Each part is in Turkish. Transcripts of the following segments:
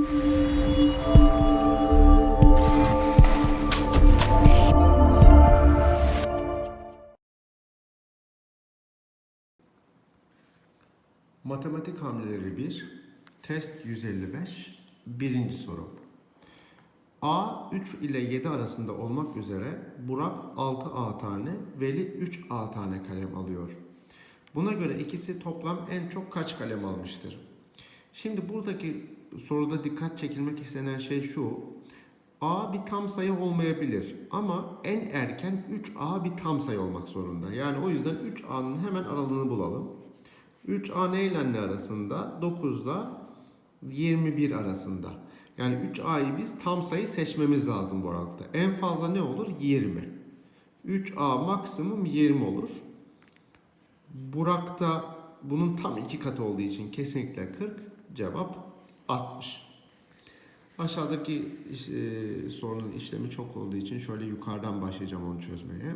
Matematik hamleleri 1, test 155, birinci soru. A 3 ile 7 arasında olmak üzere Burak 6A tane, Veli 3A tane kalem alıyor. Buna göre ikisi toplam en çok kaç kalem almıştır? Şimdi buradaki soruda dikkat çekilmek istenen şey şu. A bir tam sayı olmayabilir ama en erken 3A bir tam sayı olmak zorunda. Yani o yüzden 3A'nın hemen aralığını bulalım. 3A ne ile ne arasında? 9 ile 21 arasında. Yani 3A'yı biz tam sayı seçmemiz lazım bu aralıkta. En fazla ne olur? 20. 3A maksimum 20 olur. Burak'ta bunun tam iki katı olduğu için kesinlikle 40. Cevap 60. Aşağıdaki e, sorunun işlemi çok olduğu için şöyle yukarıdan başlayacağım onu çözmeye.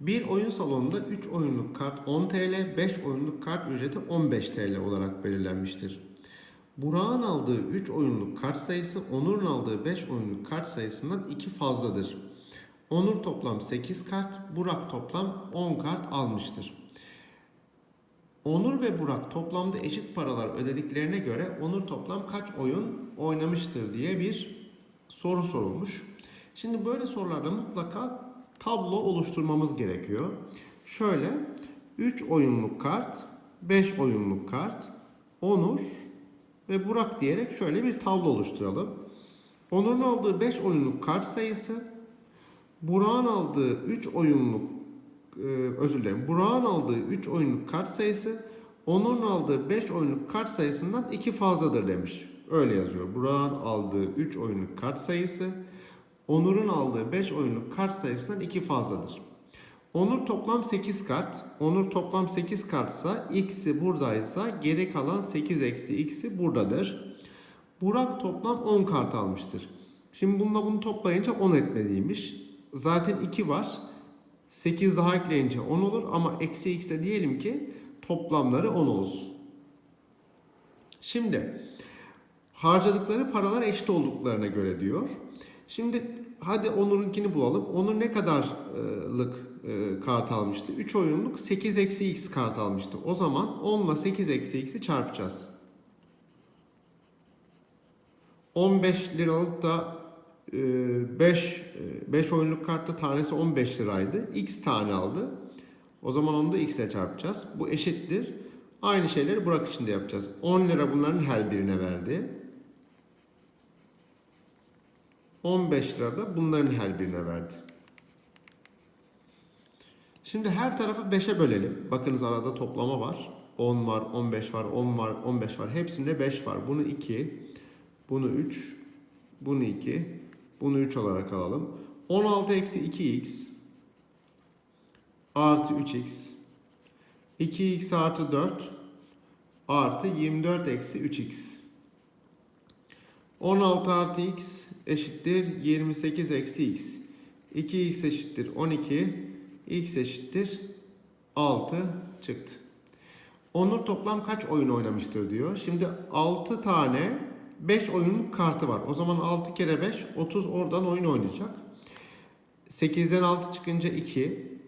Bir oyun salonunda 3 oyunluk kart 10 TL, 5 oyunluk kart ücreti 15 TL olarak belirlenmiştir. Burak'ın aldığı 3 oyunluk kart sayısı Onur'un aldığı 5 oyunluk kart sayısından 2 fazladır. Onur toplam 8 kart, Burak toplam 10 kart almıştır. Onur ve Burak toplamda eşit paralar ödediklerine göre Onur toplam kaç oyun oynamıştır diye bir soru sorulmuş. Şimdi böyle sorularda mutlaka tablo oluşturmamız gerekiyor. Şöyle 3 oyunluk kart, 5 oyunluk kart, Onur ve Burak diyerek şöyle bir tablo oluşturalım. Onur'un aldığı 5 oyunluk kart sayısı, Burak'ın aldığı 3 oyunluk e, özür dilerim. Burak'ın aldığı 3 oyunluk kart sayısı Onur'un aldığı 5 oyunluk kart sayısından 2 fazladır demiş. Öyle yazıyor. Burak'ın aldığı 3 oyunluk kart sayısı Onur'un aldığı 5 oyunluk kart sayısından 2 fazladır. Onur toplam 8 kart. Onur toplam 8 kartsa x'i buradaysa geri kalan 8 eksi x'i buradadır. Burak toplam 10 kart almıştır. Şimdi bununla bunu toplayınca 10 etmeliymiş. Zaten 2 var. 8 daha ekleyince 10 olur ama eksi x de diyelim ki toplamları 10 olsun. Şimdi harcadıkları paralar eşit olduklarına göre diyor. Şimdi hadi Onur'unkini bulalım. Onur ne kadarlık e, kart almıştı? 3 oyunluk 8 eksi x kart almıştı. O zaman 10 ile 8 eksi x'i çarpacağız. 15 liralık da 5 5 oyunluk kartta tanesi 15 liraydı. X tane aldı. O zaman onu da x ile çarpacağız. Bu eşittir. Aynı şeyleri Burak için de yapacağız. 10 lira bunların her birine verdi. 15 lira da bunların her birine verdi. Şimdi her tarafı 5'e bölelim. Bakınız arada toplama var. 10 var, 15 var, 10 var, 15 var. Hepsinde 5 var. Bunu 2, bunu 3, bunu 2, bunu 3 olarak alalım. 16 eksi 2x artı 3x 2x artı 4 artı 24 eksi 3x 16 artı x eşittir 28 eksi x 2x eşittir 12 x eşittir 6 çıktı. Onur toplam kaç oyun oynamıştır diyor. Şimdi 6 tane 5 oyun kartı var. O zaman 6 kere 5 30 oradan oyun oynayacak. 8'den 6 çıkınca 2.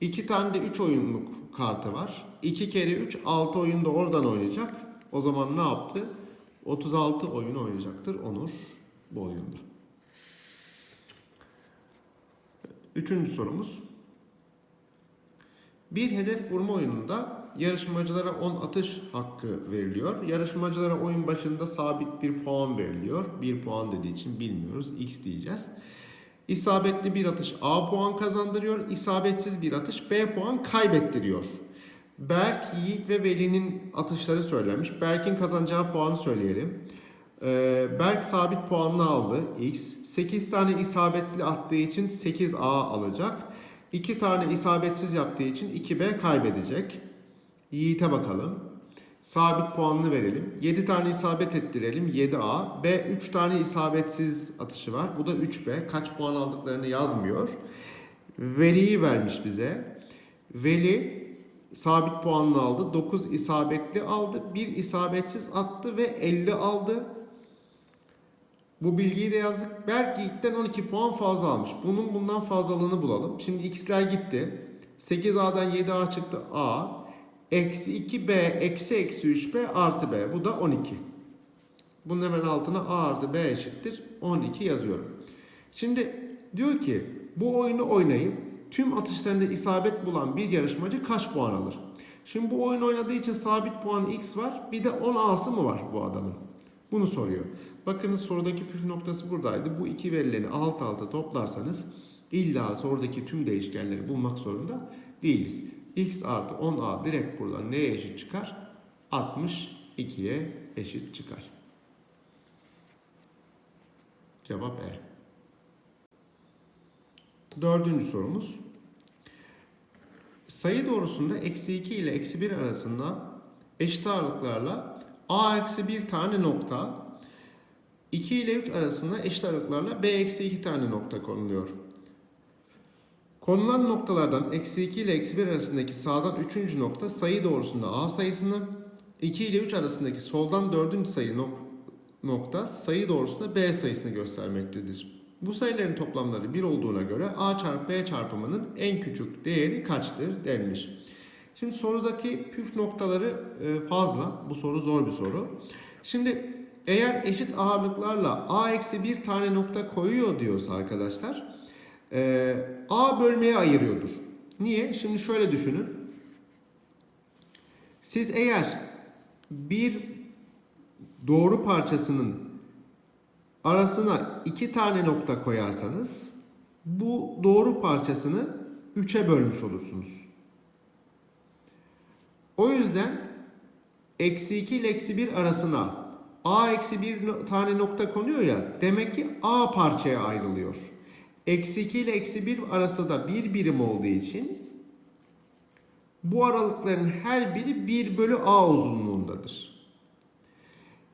2 tane de 3 oyunluk kartı var. 2 kere 3 6 oyunda oradan oynayacak. O zaman ne yaptı? 36 oyun oynayacaktır Onur bu oyunda. Üçüncü sorumuz. Bir hedef vurma oyununda yarışmacılara 10 atış hakkı veriliyor. Yarışmacılara oyun başında sabit bir puan veriliyor. 1 puan dediği için bilmiyoruz. X diyeceğiz. İsabetli bir atış A puan kazandırıyor. İsabetsiz bir atış B puan kaybettiriyor. Berk, Yiğit ve Veli'nin atışları söylenmiş. Berk'in kazanacağı puanı söyleyelim. Ee, Berk sabit puanını aldı. X. 8 tane isabetli attığı için 8A alacak. 2 tane isabetsiz yaptığı için 2B kaybedecek. Yiğit'e bakalım. Sabit puanını verelim. 7 tane isabet ettirelim. 7A. B 3 tane isabetsiz atışı var. Bu da 3B. Kaç puan aldıklarını yazmıyor. Veli'yi vermiş bize. Veli sabit puanlı aldı. 9 isabetli aldı. 1 isabetsiz attı ve 50 aldı. Bu bilgiyi de yazdık. Berk Yiğit'ten 12 puan fazla almış. Bunun bundan fazlalığını bulalım. Şimdi x'ler gitti. 8a'dan 7a çıktı a. Eksi 2b eksi eksi 3b artı b. Bu da 12. Bunun hemen altına a artı b eşittir. 12 yazıyorum. Şimdi diyor ki bu oyunu oynayıp tüm atışlarında isabet bulan bir yarışmacı kaç puan alır? Şimdi bu oyun oynadığı için sabit puan x var. Bir de 10 a'sı mı var bu adamın? Bunu soruyor. Bakınız sorudaki püf noktası buradaydı. Bu iki verileri alt alta toplarsanız illa sorudaki tüm değişkenleri bulmak zorunda değiliz. X artı 10a direkt buradan neye eşit çıkar? 62'ye eşit çıkar. Cevap E. Dördüncü sorumuz. Sayı doğrusunda eksi 2 ile eksi 1 arasında eşit ağırlıklarla a eksi 1 tane nokta 2 ile 3 arasında eşit aralıklarla b eksi 2 tane nokta konuluyor. Konulan noktalardan eksi 2 ile eksi 1 arasındaki sağdan 3. nokta sayı doğrusunda a sayısını 2 ile 3 arasındaki soldan 4. sayı nok- nokta sayı doğrusunda b sayısını göstermektedir. Bu sayıların toplamları 1 olduğuna göre a çarpı b çarpımının en küçük değeri kaçtır denmiş. Şimdi sorudaki püf noktaları e, fazla. Bu soru zor bir soru. Şimdi eğer eşit ağırlıklarla a eksi bir tane nokta koyuyor diyorsa arkadaşlar e, a bölmeye ayırıyordur. Niye? Şimdi şöyle düşünün. Siz eğer bir doğru parçasının arasına iki tane nokta koyarsanız bu doğru parçasını üçe bölmüş olursunuz. O yüzden eksi 2 ile eksi 1 arasına a eksi 1 no- tane nokta konuyor ya demek ki a parçaya ayrılıyor. Eksi 2 ile eksi 1 arası da bir birim olduğu için bu aralıkların her biri 1 bölü a uzunluğundadır.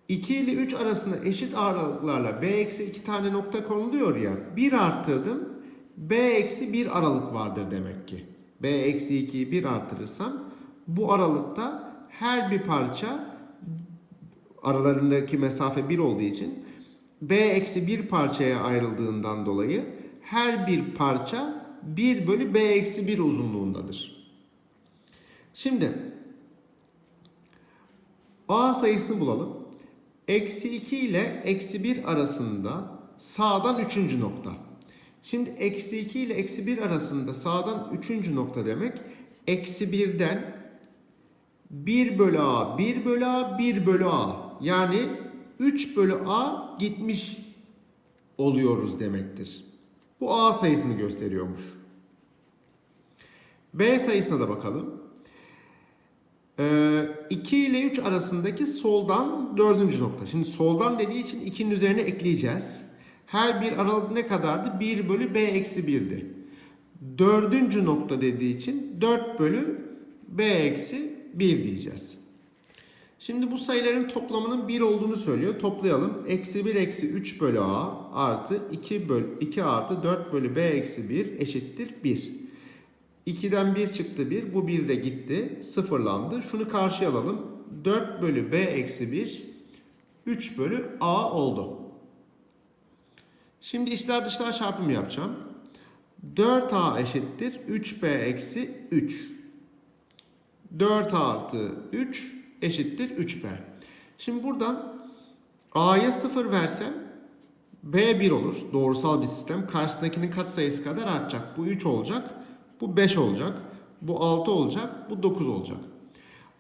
2 ile 3 arasında eşit aralıklarla b eksi 2 tane nokta konuluyor ya 1 arttırdım b eksi 1 aralık vardır demek ki. b eksi 2'yi 1 artırırsam bu aralıkta her bir parça aralarındaki mesafe 1 olduğu için b eksi 1 parçaya ayrıldığından dolayı her bir parça 1 bölü b eksi 1 uzunluğundadır. Şimdi a sayısını bulalım. Eksi 2 ile eksi 1 arasında sağdan 3. nokta. Şimdi eksi 2 ile eksi 1 arasında sağdan 3. nokta demek. Eksi 1'den 1 bölü a, 1 bölü a, 1 bölü a. Yani 3 bölü a gitmiş oluyoruz demektir. Bu a sayısını gösteriyormuş. B sayısına da bakalım. Ee, 2 ile 3 arasındaki soldan dördüncü nokta. Şimdi soldan dediği için 2'nin üzerine ekleyeceğiz. Her bir aralık ne kadardı? 1 bölü b eksi 1'di. Dördüncü nokta dediği için 4 bölü b eksi 1 diyeceğiz. Şimdi bu sayıların toplamının 1 olduğunu söylüyor. Toplayalım. Eksi 1 eksi 3 bölü a artı 2 bölü 2 artı 4 bölü b eksi 1 eşittir 1. 2'den 1 çıktı 1. Bu 1 de gitti. Sıfırlandı. Şunu karşıya alalım. 4 bölü b eksi 1 3 bölü a oldu. Şimdi içler dışlar çarpımı yapacağım. 4a eşittir 3b eksi 3. 4 artı 3 eşittir 3b. Şimdi buradan a'ya 0 versem b 1 olur. Doğrusal bir sistem. Karşısındakinin kaç sayısı kadar artacak. Bu 3 olacak. Bu 5 olacak. Bu 6 olacak. Bu 9 olacak.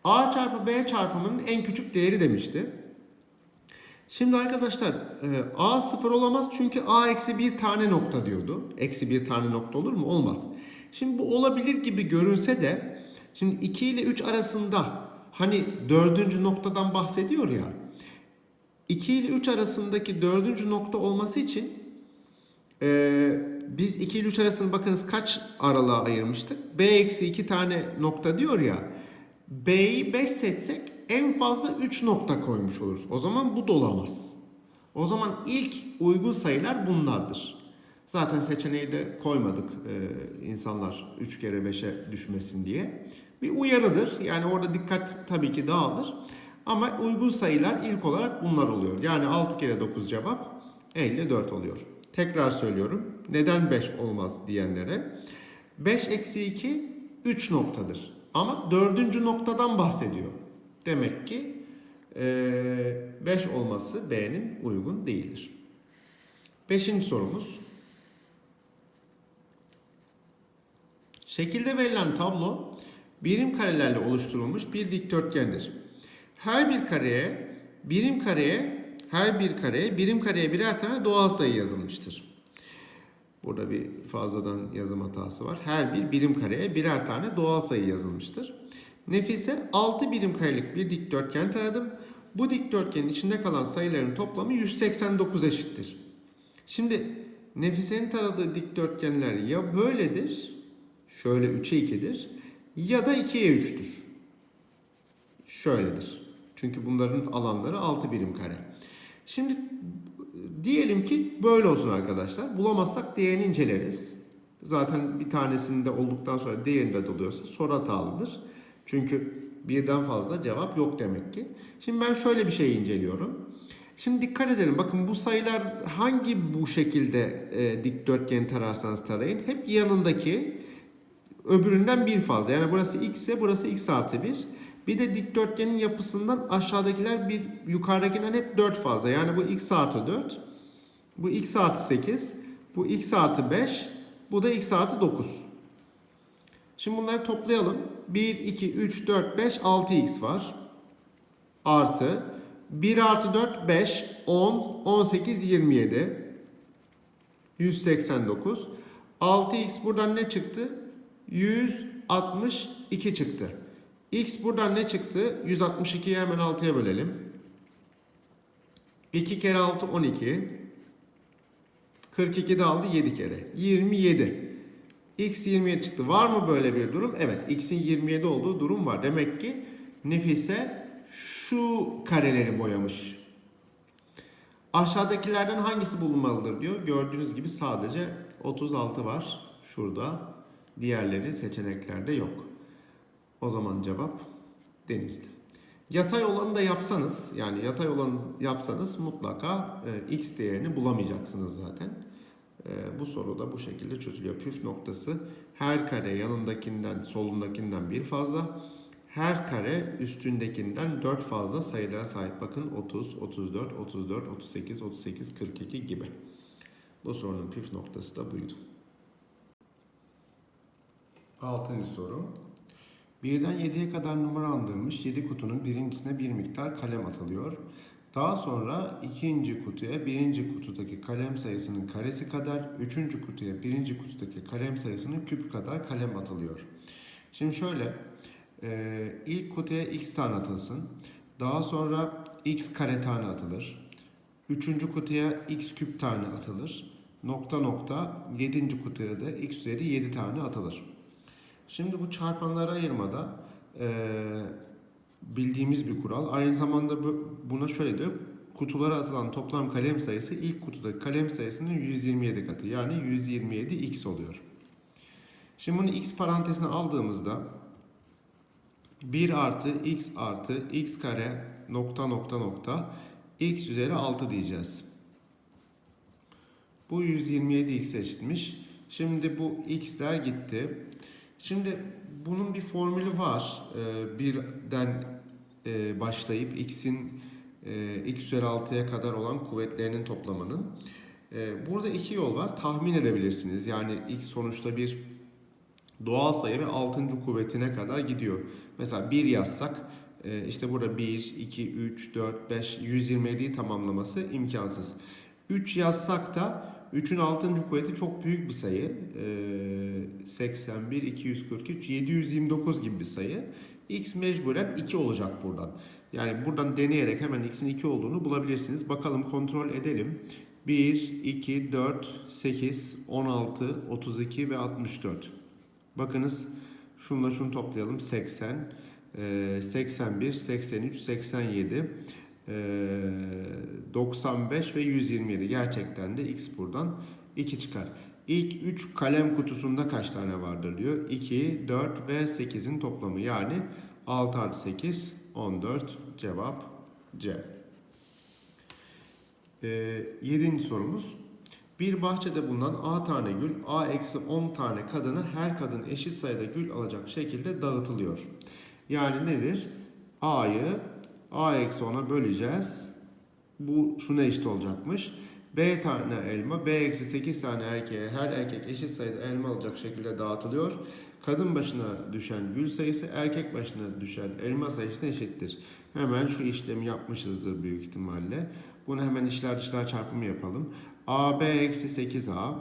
A çarpı B çarpımının en küçük değeri demişti. Şimdi arkadaşlar e, A sıfır olamaz çünkü A eksi bir tane nokta diyordu. Eksi bir tane nokta olur mu? Olmaz. Şimdi bu olabilir gibi görünse de şimdi 2 ile 3 arasında hani dördüncü noktadan bahsediyor ya. 2 ile 3 arasındaki dördüncü nokta olması için ee, biz 2 ile 3 arasını bakınız kaç aralığa ayırmıştık? B eksi 2 tane nokta diyor ya. B'yi 5 seçsek en fazla 3 nokta koymuş oluruz. O zaman bu dolamaz. O zaman ilk uygun sayılar bunlardır. Zaten seçeneği de koymadık ee, insanlar 3 kere 5'e düşmesin diye. Bir uyarıdır. Yani orada dikkat tabii ki dağılır. Ama uygun sayılar ilk olarak bunlar oluyor. Yani 6 kere 9 cevap 54 oluyor. Tekrar söylüyorum. Neden 5 olmaz diyenlere. 5 eksi 2 3 noktadır. Ama dördüncü noktadan bahsediyor. Demek ki 5 olması B'nin uygun değildir. Beşinci sorumuz. Şekilde verilen tablo birim karelerle oluşturulmuş bir dikdörtgendir. Her bir kareye, birim kareye, her bir kareye, birim kareye birer tane doğal sayı yazılmıştır. Burada bir fazladan yazım hatası var. Her bir birim kareye birer tane doğal sayı yazılmıştır. Nefise 6 birim karelik bir dikdörtgen taradım. Bu dikdörtgenin içinde kalan sayıların toplamı 189 eşittir. Şimdi Nefise'nin taradığı dikdörtgenler ya böyledir, şöyle 3'e 2'dir ya da 2'ye 3'tür. Şöyledir. Çünkü bunların alanları 6 birim kare. Şimdi diyelim ki böyle olsun arkadaşlar. Bulamazsak diğerini inceleriz. Zaten bir tanesinde olduktan sonra diğerinde de oluyorsa soru hatalıdır. Çünkü birden fazla cevap yok demek ki. Şimdi ben şöyle bir şey inceliyorum. Şimdi dikkat edelim. Bakın bu sayılar hangi bu şekilde e, dikdörtgeni tararsanız tarayın. Hep yanındaki öbüründen bir fazla. Yani burası x ise burası x artı 1. Bir de dikdörtgenin yapısından aşağıdakiler bir yukarıdakinden hep 4 fazla. Yani bu x artı 4. Bu x artı 8. Bu x artı 5. Bu da x artı 9. Şimdi bunları toplayalım. 1, 2, 3, 4, 5, 6x var. Artı 1 artı 4, 5, 10, 18, 27. 189. 6x buradan ne çıktı? 162 çıktı. X buradan ne çıktı? 162'yi hemen 6'ya bölelim. 2 kere 6 12. 42 de aldı 7 kere. 27. X 27 çıktı. Var mı böyle bir durum? Evet. X'in 27 olduğu durum var. Demek ki Nefise şu kareleri boyamış. Aşağıdakilerden hangisi bulunmalıdır diyor. Gördüğünüz gibi sadece 36 var. Şurada. Diğerleri seçeneklerde yok. O zaman cevap denizli. Yatay olanı da yapsanız yani yatay olanı yapsanız mutlaka e, x değerini bulamayacaksınız zaten. E, bu soru da bu şekilde çözülüyor. Püf noktası her kare yanındakinden solundakinden bir fazla. Her kare üstündekinden 4 fazla sayılara sahip. Bakın 30, 34, 34, 38, 38, 42 gibi. Bu sorunun püf noktası da buydu. Altıncı soru. Birden 7'ye kadar numara andırılmış 7 kutunun birincisine bir miktar kalem atılıyor. Daha sonra ikinci kutuya birinci kutudaki kalem sayısının karesi kadar, üçüncü kutuya birinci kutudaki kalem sayısının küpü kadar kalem atılıyor. Şimdi şöyle, e, ilk kutuya x tane atılsın. Daha sonra x kare tane atılır. Üçüncü kutuya x küp tane atılır. Nokta nokta yedinci kutuya da x üzeri 7 tane atılır. Şimdi bu çarpanları ayırmada e, bildiğimiz bir kural. Aynı zamanda bu, buna şöyle diyor. Kutulara atılan toplam kalem sayısı ilk kutudaki kalem sayısının 127 katı. Yani 127x oluyor. Şimdi bunu x parantezine aldığımızda 1 artı x artı x kare nokta nokta nokta x üzeri 6 diyeceğiz. Bu 127x eşitmiş. Şimdi bu x'ler gitti. Şimdi bunun bir formülü var. Ee, birden e, başlayıp x'in e, x üzeri 6'ya kadar olan kuvvetlerinin toplamının. E, burada iki yol var. Tahmin edebilirsiniz. Yani x sonuçta bir doğal sayı ve 6. kuvvetine kadar gidiyor. Mesela 1 yazsak e, işte burada 1, 2, 3, 4, 5, 127'yi tamamlaması imkansız. 3 yazsak da 3'ün 6. kuvveti çok büyük bir sayı. Ee, 81, 243, 729 gibi bir sayı. X mecburen 2 olacak buradan. Yani buradan deneyerek hemen x'in 2 olduğunu bulabilirsiniz. Bakalım kontrol edelim. 1, 2, 4, 8, 16, 32 ve 64. Bakınız şunla şunu toplayalım. 80, 81, 83, 87. 95 ve 127 gerçekten de x buradan 2 çıkar. İlk 3 kalem kutusunda kaç tane vardır diyor. 2, 4 ve 8'in toplamı yani 6 artı 8, 14 cevap C. Ee, yedinci sorumuz. Bir bahçede bulunan A tane gül, A eksi 10 tane kadına her kadın eşit sayıda gül alacak şekilde dağıtılıyor. Yani nedir? A'yı A eksi 10'a böleceğiz. Bu şuna eşit olacakmış. B tane elma, B eksi 8 tane erkeğe her erkek eşit sayıda elma alacak şekilde dağıtılıyor. Kadın başına düşen gül sayısı erkek başına düşen elma sayısına eşittir. Hemen şu işlemi yapmışızdır büyük ihtimalle. Bunu hemen işler dışlar çarpımı yapalım. AB eksi 8A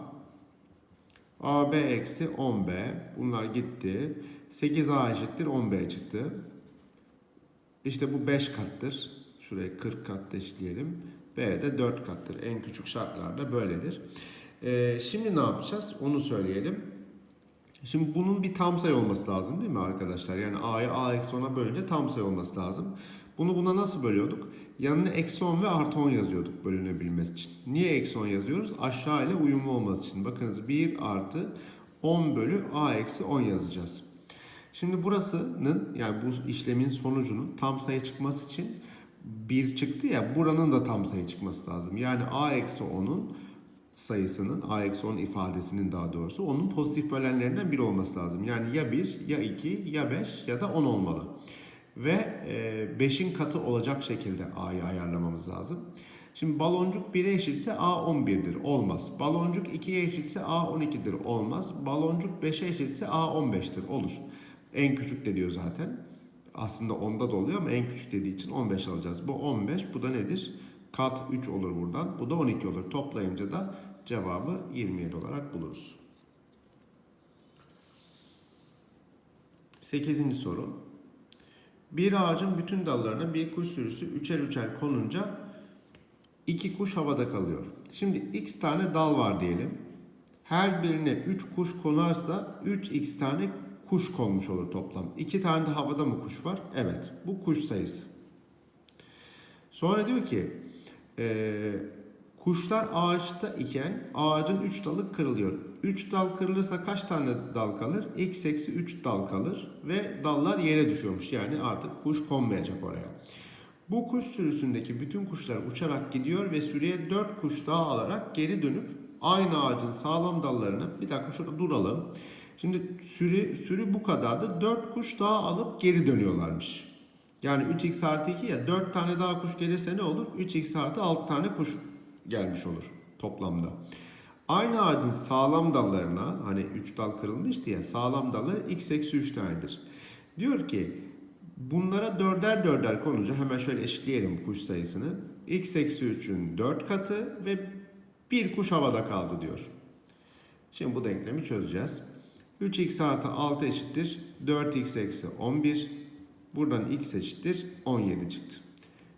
AB eksi 10B bunlar gitti. 8A eşittir 10B çıktı. İşte bu 5 kattır. Şuraya 40 kat eşitleyelim. B de 4 kattır. En küçük şartlarda böyledir. Ee, şimdi ne yapacağız? Onu söyleyelim. Şimdi bunun bir tam sayı olması lazım değil mi arkadaşlar? Yani A'yı A eksi 10'a bölünce tam sayı olması lazım. Bunu buna nasıl bölüyorduk? Yanına eksi 10 ve artı 10 yazıyorduk bölünebilmesi için. Niye eksi 10 yazıyoruz? Aşağı ile uyumlu olması için. Bakınız 1 artı 10 bölü A eksi 10 yazacağız. Şimdi burasının yani bu işlemin sonucunun tam sayı çıkması için 1 çıktı ya buranın da tam sayı çıkması lazım. Yani A eksi 10'un sayısının A eksi 10 ifadesinin daha doğrusu onun pozitif bölenlerinden biri olması lazım. Yani ya 1 ya 2 ya 5 ya da 10 olmalı. Ve 5'in katı olacak şekilde A'yı ayarlamamız lazım. Şimdi baloncuk 1'e eşitse A 11'dir. Olmaz. Baloncuk 2'ye eşitse A 12'dir. Olmaz. Baloncuk 5'e eşitse A 15'tir. Olur. En küçük de diyor zaten. Aslında onda da oluyor ama en küçük dediği için 15 alacağız. Bu 15. Bu da nedir? Kat 3 olur buradan. Bu da 12 olur. Toplayınca da cevabı 27 olarak buluruz. 8. soru. Bir ağacın bütün dallarına bir kuş sürüsü üçer üçer konunca iki kuş havada kalıyor. Şimdi x tane dal var diyelim. Her birine 3 kuş konarsa 3x tane kuş konmuş olur toplam. 2 tane de havada mı kuş var? Evet. Bu kuş sayısı. Sonra diyor ki e, kuşlar ağaçta iken ağacın 3 dalı kırılıyor. 3 dal kırılırsa kaç tane dal kalır? x eksi 3 dal kalır ve dallar yere düşüyormuş. Yani artık kuş konmayacak oraya. Bu kuş sürüsündeki bütün kuşlar uçarak gidiyor ve sürüye 4 kuş daha alarak geri dönüp aynı ağacın sağlam dallarını bir dakika şurada duralım. Şimdi sürü, sürü bu kadardı. 4 kuş daha alıp geri dönüyorlarmış. Yani 3x artı 2 ya 4 tane daha kuş gelirse ne olur? 3x artı 6 tane kuş gelmiş olur toplamda. Aynı ağacın sağlam dallarına hani 3 dal kırılmıştı ya sağlam dalları x eksi 3 tanedir. Diyor ki bunlara dörder dörder konunca hemen şöyle eşitleyelim kuş sayısını. x eksi 3'ün 4 katı ve bir kuş havada kaldı diyor. Şimdi bu denklemi çözeceğiz. 3x artı 6 eşittir 4x eksi 11. Buradan x eşittir 17 çıktı.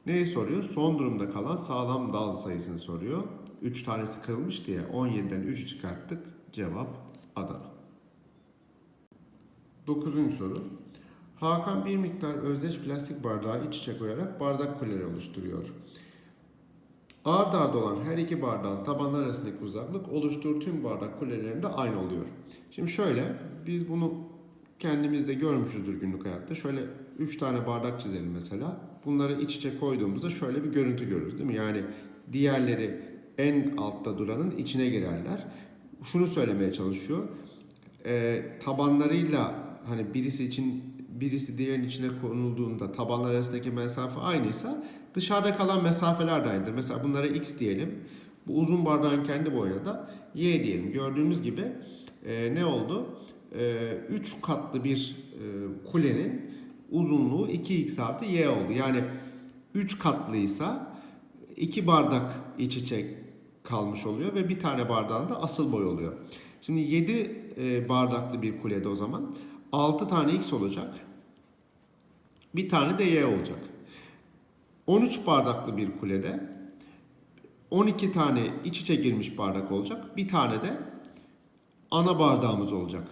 Neyi soruyor? Son durumda kalan sağlam dal sayısını soruyor. 3 tanesi kırılmış diye 17'den 3'ü çıkarttık. Cevap Adana. 9. soru. Hakan bir miktar özdeş plastik bardağı iç içe koyarak bardak kuleleri oluşturuyor. Ard arda olan her iki bardağın tabanlar arasındaki uzaklık oluşturduğu tüm bardak kulelerinde aynı oluyor. Şimdi şöyle biz bunu kendimiz de görmüşüzdür günlük hayatta. Şöyle 3 tane bardak çizelim mesela. Bunları iç içe koyduğumuzda şöyle bir görüntü görürüz değil mi? Yani diğerleri en altta duranın içine girerler. Şunu söylemeye çalışıyor. Ee, tabanlarıyla hani birisi için birisi diğerinin içine konulduğunda tabanlar arasındaki mesafe aynıysa dışarıda kalan mesafeler de aynıdır. Mesela bunlara x diyelim. Bu uzun bardağın kendi boyuna da y diyelim. Gördüğümüz gibi e, ne oldu? 3 e, katlı bir e, kulenin uzunluğu 2x artı y oldu. Yani 3 katlıysa 2 bardak iç içe kalmış oluyor ve bir tane bardağın da asıl boy oluyor. Şimdi 7 e, bardaklı bir kulede o zaman 6 tane x olacak. Bir tane de y olacak. 13 bardaklı bir kulede 12 tane iç içe girmiş bardak olacak. Bir tane de ana bardağımız olacak.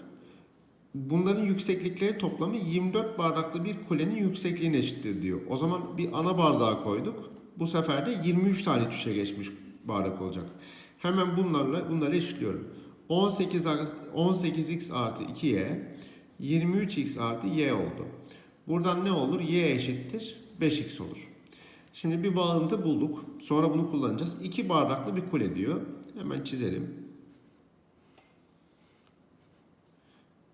Bunların yükseklikleri toplamı 24 bardaklı bir kulenin yüksekliğine eşittir diyor. O zaman bir ana bardağı koyduk. Bu sefer de 23 tane iç içe geçmiş bardak olacak. Hemen bunlarla bunları eşitliyorum. 18, ar- 18x artı 2y 23x artı y oldu. Buradan ne olur? y eşittir 5x olur. Şimdi bir bağıntı bulduk. Sonra bunu kullanacağız. İki bardaklı bir kule diyor. Hemen çizelim.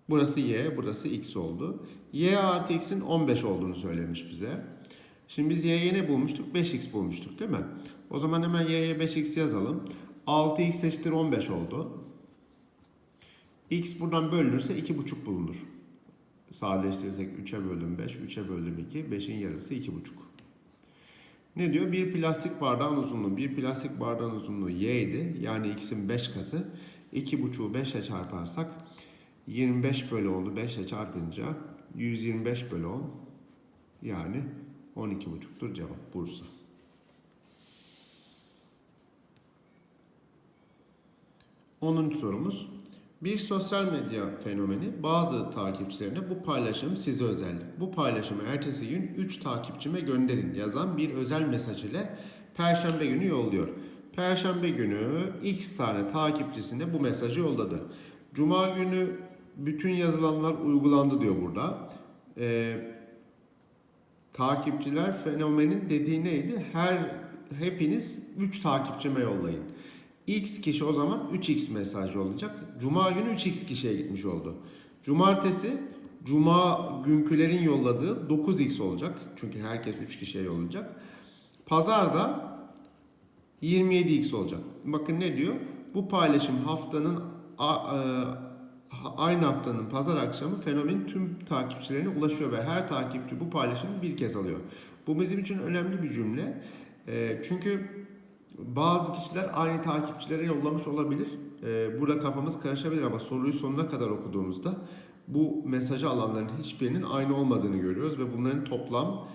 Burası y, burası x oldu. y artı x'in 15 olduğunu söylemiş bize. Şimdi biz y'ye ne bulmuştuk? 5x bulmuştuk değil mi? O zaman hemen y'ye 5x yazalım. 6x eşittir 15 oldu. x buradan bölünürse 2,5 bulunur. Sadeleştirirsek 3'e böldüm 5, 3'e böldüm 2, 5'in yarısı 2,5. Ne diyor? Bir plastik bardağın uzunluğu, bir plastik bardağın uzunluğu y idi. Yani x'in 5 katı. 2,5'u 5 ile çarparsak 25 bölü 10'u 5 ile çarpınca 125 bölü 10 yani 12,5'tur cevap Bursa. Onuncu sorumuz. Bir sosyal medya fenomeni bazı takipçilerine bu paylaşım size özel. Bu paylaşımı ertesi gün 3 takipçime gönderin yazan bir özel mesaj ile Perşembe günü yolluyor. Perşembe günü X tane takipçisine bu mesajı yolladı. Cuma günü bütün yazılanlar uygulandı diyor burada. Ee, takipçiler fenomenin dediği neydi? Her hepiniz 3 takipçime yollayın. X kişi o zaman 3x mesaj olacak. Cuma günü 3x kişiye gitmiş oldu. Cumartesi Cuma günkülerin yolladığı 9x olacak. Çünkü herkes 3 kişiye yollayacak. Pazarda 27x olacak. Bakın ne diyor? Bu paylaşım haftanın e, aynı haftanın pazar akşamı fenomenin tüm takipçilerine ulaşıyor ve her takipçi bu paylaşımı bir kez alıyor. Bu bizim için önemli bir cümle. E, çünkü bazı kişiler aynı takipçilere yollamış olabilir. Ee, burada kafamız karışabilir ama soruyu sonuna kadar okuduğumuzda bu mesajı alanların hiçbirinin aynı olmadığını görüyoruz ve bunların toplam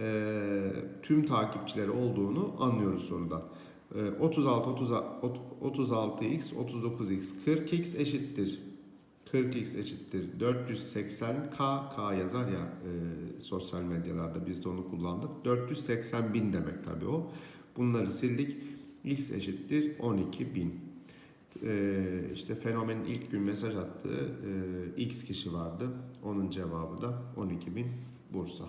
e, tüm takipçileri olduğunu anlıyoruz sorudan. E, 36, 30, 36x, 39x, 40x eşittir. 40x eşittir 480k, k yazar ya e, sosyal medyalarda biz de onu kullandık. 480 bin demek tabii o. Bunları sildik. X eşittir 12.000. Ee, işte fenomenin ilk gün mesaj attığı e, X kişi vardı. Onun cevabı da 12.000 Bursa.